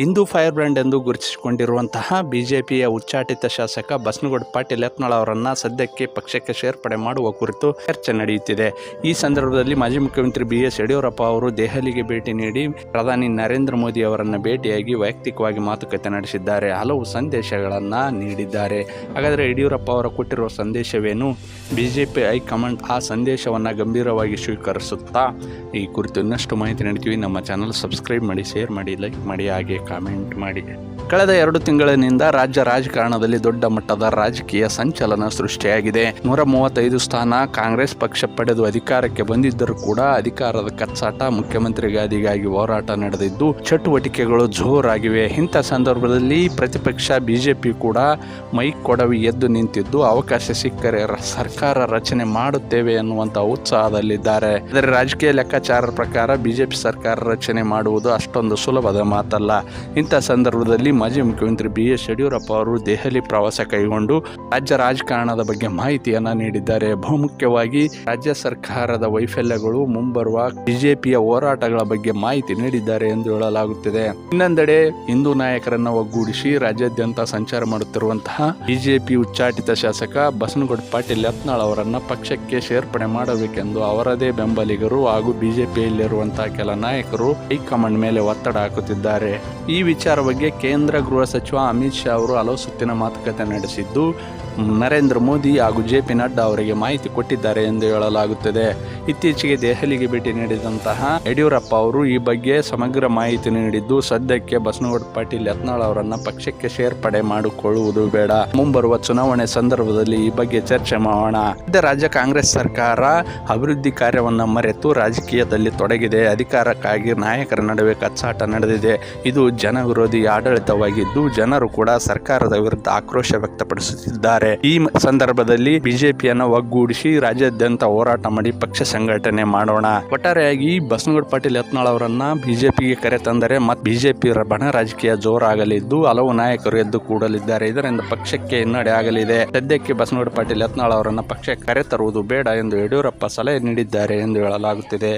Hindu fire brand ಎಂದು ಗುರುತಿಸಿಕೊಂಡಿರುವಂತಹ ಬಿಜೆಪಿಯ ಉಚ್ಚಾಟಿತ ಶಾಸಕ ಬಸನಗೌಡ ಪಾಟೀಲ್ ಯತ್ನಾಳ್ ಅವರನ್ನು ಸದ್ಯಕ್ಕೆ ಪಕ್ಷಕ್ಕೆ ಸೇರ್ಪಡೆ ಮಾಡುವ ಕುರಿತು ಚರ್ಚೆ ನಡೆಯುತ್ತಿದೆ. ಈ ಸಂದರ್ಭದಲ್ಲಿ ಮಾಜಿ ಮುಖ್ಯಮಂತ್ರಿ ಬಿ ಎಸ್ ಯಡಿಯೂರಪ್ಪ ಅವರು ದೆಹಲಿಗೆ ಭೇಟಿ ನೀಡಿ ಪ್ರಧಾನಿ ನರೇಂದ್ರ ಮೋದಿ ಅವರನ್ನು ಭೇಟಿಯಾಗಿ ವೈಯಕ್ತಿಕವಾಗಿ ಮಾತುಕತೆ ನಡೆಸಿದ್ದಾರೆ. ಹಲವು ಸಂದೇಶಗಳನ್ನು ನೀಡಿದ್ದಾರೆ. ಹಾಗಾದರೆ ಯಡಿಯೂರಪ್ಪ ಅವರು ಕೊಟ್ಟಿರುವ ಸಂದೇಶವೇನು? ಬಿಜೆಪಿ ಹೈಕಮಾಂಡ್ ಆ ಸಂದೇಶವನ್ನು ಗಂಭೀರವಾಗಿ ಸ್ವೀಕರಿಸುತ್ತಾ? ಈ ಕುರಿತು ಇನ್ನಷ್ಟು ಮಾಹಿತಿ ನೀಡ್ತೀವಿ. ನಮ್ಮ ಚಾನಲ್ ಸಬ್ಸ್ಕ್ರೈಬ್ ಮಾಡಿ, ಶೇರ್ ಮಾಡಿ, ಲೈಕ್ ಮಾಡಿ, ಹಾಗೆ ಕಾಮೆಂಟ್ ಮಾಡಿ. ಕಳೆದ ಎರಡು ತಿಂಗಳಿನಿಂದ ರಾಜ್ಯ ರಾಜಕಾರಣದಲ್ಲಿ ದೊಡ್ಡ ಮಟ್ಟದ ರಾಜಕೀಯ ಸಂಚಲನ ಸೃಷ್ಟಿಯಾಗಿದೆ. ನೂರ ಮೂವತ್ತೈದು ಸ್ಥಾನ ಕಾಂಗ್ರೆಸ್ ಪಕ್ಷ ಪಡೆದು ಅಧಿಕಾರಕ್ಕೆ ಬಂದಿದ್ದರೂ ಕೂಡ ಅಧಿಕಾರದ ಕಚ್ಚಾಟ ಮುಖ್ಯಮಂತ್ರಿ ಗಾದಿಗಾಗಿ ಹೋರಾಟ ನಡೆದಿದ್ದು, ಚಟುವಟಿಕೆಗಳು ಜೋರಾಗಿವೆ. ಇಂಥ ಸಂದರ್ಭದಲ್ಲಿ ಪ್ರತಿಪಕ್ಷ ಬಿಜೆಪಿ ಕೂಡ ಮೈಕ್ ಕೊಡವಿ ಎದ್ದು ನಿಂತಿದ್ದು, ಅವಕಾಶ ಸಿಕ್ಕರೆ ಸರ್ಕಾರ ರಚನೆ ಮಾಡುತ್ತೇವೆ ಎನ್ನುವಂತಹ ಉತ್ಸಾಹದಲ್ಲಿದ್ದಾರೆ. ಆದರೆ ರಾಜಕೀಯ ಲೆಕ್ಕಾಚಾರ ಪ್ರಕಾರ ಬಿಜೆಪಿ ಸರ್ಕಾರ ರಚನೆ ಮಾಡುವುದು ಅಷ್ಟೊಂದು ಸುಲಭದ ಮಾತಲ್ಲ. ಇಂಥ ಸಂದರ್ಭದಲ್ಲಿ ಮಾಜಿ ಮುಖ್ಯಮಂತ್ರಿ ಬಿ ಎಸ್ ಯಡಿಯೂರಪ್ಪ ಅವರು ದೆಹಲಿ ಪ್ರವಾಸ ಕೈಗೊಂಡು ರಾಜ್ಯ ರಾಜಕಾರಣದ ಬಗ್ಗೆ ಮಾಹಿತಿಯನ್ನು ನೀಡಿದ್ದಾರೆ. ಬಹುಮುಖ್ಯವಾಗಿ ರಾಜ್ಯ ಸರ್ಕಾರದ ವೈಫಲ್ಯಗಳು ಮುಂಬರುವ ಬಿಜೆಪಿಯ ಹೋರಾಟಗಳ ಬಗ್ಗೆ ಮಾಹಿತಿ ನೀಡಿದ್ದಾರೆ ಎಂದು ಹೇಳಲಾಗುತ್ತಿದೆ. ಇನ್ನೊಂದೆಡೆ ಹಿಂದೂ ನಾಯಕರನ್ನು ಒಗ್ಗೂಡಿಸಿ ರಾಜ್ಯಾದ್ಯಂತ ಸಂಚಾರ ಮಾಡುತ್ತಿರುವಂತಹ ಬಿಜೆಪಿ ಉಚ್ಚಾಟಿತ ಶಾಸಕ ಬಸನಗೌಡ ಪಾಟೀಲ್ ಯತ್ನಾಳ್ ಅವರನ್ನ ಪಕ್ಷಕ್ಕೆ ಸೇರ್ಪಡೆ ಮಾಡಬೇಕೆಂದು ಅವರದೇ ಬೆಂಬಲಿಗರು ಹಾಗೂ ಬಿಜೆಪಿಯಲ್ಲಿರುವಂತಹ ಕೆಲ ನಾಯಕರು ಹೈಕಮಾಂಡ್ ಮೇಲೆ ಒತ್ತಡ ಹಾಕುತ್ತಿದ್ದಾರೆ. ಈ ವಿಚಾರ ಬಗ್ಗೆ ಕೇಂದ್ರ ಗೃಹ ಸಚಿವ ಅಮಿತ್ ಶಾ ಅವರು ಹಲವು ಸುತ್ತಿನ ಮಾತುಕತೆ ನಡೆಸಿದ್ದು, ನರೇಂದ್ರ ಮೋದಿ ಹಾಗೂ ಜೆ ಪಿ ನಡ್ಡಾ ಅವರಿಗೆ ಮಾಹಿತಿ ಕೊಟ್ಟಿದ್ದಾರೆ ಎಂದು ಹೇಳಲಾಗುತ್ತದೆ. ಇತ್ತೀಚೆಗೆ ದೆಹಲಿಗೆ ಭೇಟಿ ನೀಡಿದಂತಹ ಯಡಿಯೂರಪ್ಪ ಅವರು ಈ ಬಗ್ಗೆ ಸಮಗ್ರ ಮಾಹಿತಿ ನೀಡಿದ್ದು, ಸದ್ಯಕ್ಕೆ ಬಸನಗೌಡ ಪಾಟೀಲ್ ಯತ್ನಾಳ್ ಅವರನ್ನು ಪಕ್ಷಕ್ಕೆ ಸೇರ್ಪಡೆ ಮಾಡಿಕೊಳ್ಳುವುದು ಬೇಡ. ಮುಂಬರುವ ಚುನಾವಣೆ ಸಂದರ್ಭದಲ್ಲಿ ಈ ಬಗ್ಗೆ ಚರ್ಚೆ ಮಾಡೋಣ. ರಾಜ್ಯ ಕಾಂಗ್ರೆಸ್ ಸರ್ಕಾರ ಅಭಿವೃದ್ಧಿ ಕಾರ್ಯವನ್ನ ಮರೆತು ರಾಜಕೀಯದಲ್ಲಿ ತೊಡಗಿದೆ. ಅಧಿಕಾರಕ್ಕಾಗಿ ನಾಯಕರ ನಡುವೆ ಕಚ್ಚಾಟ ನಡೆದಿದೆ. ಇದು ಜನ ವಿರೋಧಿ ಆಡಳಿತವಾಗಿದ್ದು ಜನರು ಕೂಡ ಸರ್ಕಾರದ ವಿರುದ್ಧ ಆಕ್ರೋಶ ವ್ಯಕ್ತಪಡಿಸುತ್ತಿದ್ದಾರೆ. ಈ ಸಂದರ್ಭದಲ್ಲಿ ಬಿಜೆಪಿಯನ್ನು ಒಗ್ಗೂಡಿಸಿ ರಾಜ್ಯಾದ್ಯಂತ ಹೋರಾಟ ಮಾಡಿ ಪಕ್ಷ ಸಂಘಟನೆ ಮಾಡೋಣ. ಒಟ್ಟಾರೆಯಾಗಿ ಬಸನಗೌಡ ಪಾಟೀಲ್ ಯತ್ನಾಳ್ ಅವರನ್ನ ಬಿಜೆಪಿಗೆ ಕರೆ ತಂದರೆ ಮತ್ತು ಬಿಜೆಪಿ ಬಣ ರಾಜಕೀಯ ಜೋರಾಗಲಿದ್ದು ಹಲವು ನಾಯಕರು ಎದ್ದು ಕೂಡಲಿದ್ದಾರೆ. ಇದರಿಂದ ಪಕ್ಷಕ್ಕೆ ಹಿನ್ನಡೆ ಆಗಲಿದೆ. ಸದ್ಯಕ್ಕೆ ಬಸನಗೌಡ ಪಾಟೀಲ್ ಯತ್ನಾಳ್ ಅವರನ್ನ ಪಕ್ಷಕ್ಕೆ ಕರೆ ತರುವುದು ಬೇಡ ಎಂದು ಯಡಿಯೂರಪ್ಪ ಸಲಹೆ ನೀಡಿದ್ದಾರೆ ಎಂದು ಹೇಳಲಾಗುತ್ತಿದೆ.